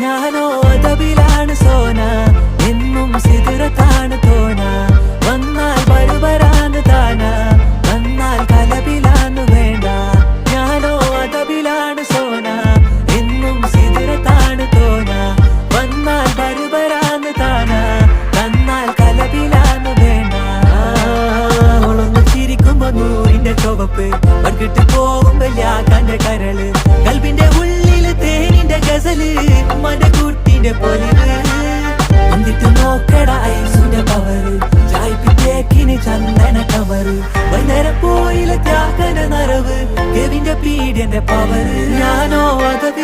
ഞാനോ തബിലാണ് സോന. എന്നും സിതിറത്താണ് തോന. വന്നാൽ വരുവരാന്ന് താന. വന്നാൽ കലബിലാന്ന് വേണ്ട. ഞാനോ തബിലാണ് സോന. എന്നും സിതിറത്താണ് തോന. വന്നാൽ വരുവരാന്ന് താന. തന്നാൽ കലബിലാന്ന് വേണ്ട. അവളൊന്ന് ചിരിക്കുമ്പോ നൂറിന്റെ ചുവപ്പ്. പങ്കിട്ട് പോകുമ്പോ തേനിന്റെ മടകൂട്ടിന്റെ പൊലിവ്. എന്നിട്ട് നോക്കട ഐസുന്റെ പവറ്. ചായ്പിറ്റേക്കിന് ചന്ദന കവറ്. വൈകുന്നേരം പോയില്ല ത്യാഗന നരവ്. കെവിന്റെ പീഡിയന്റെ പവറ്. ഞാനോ സോന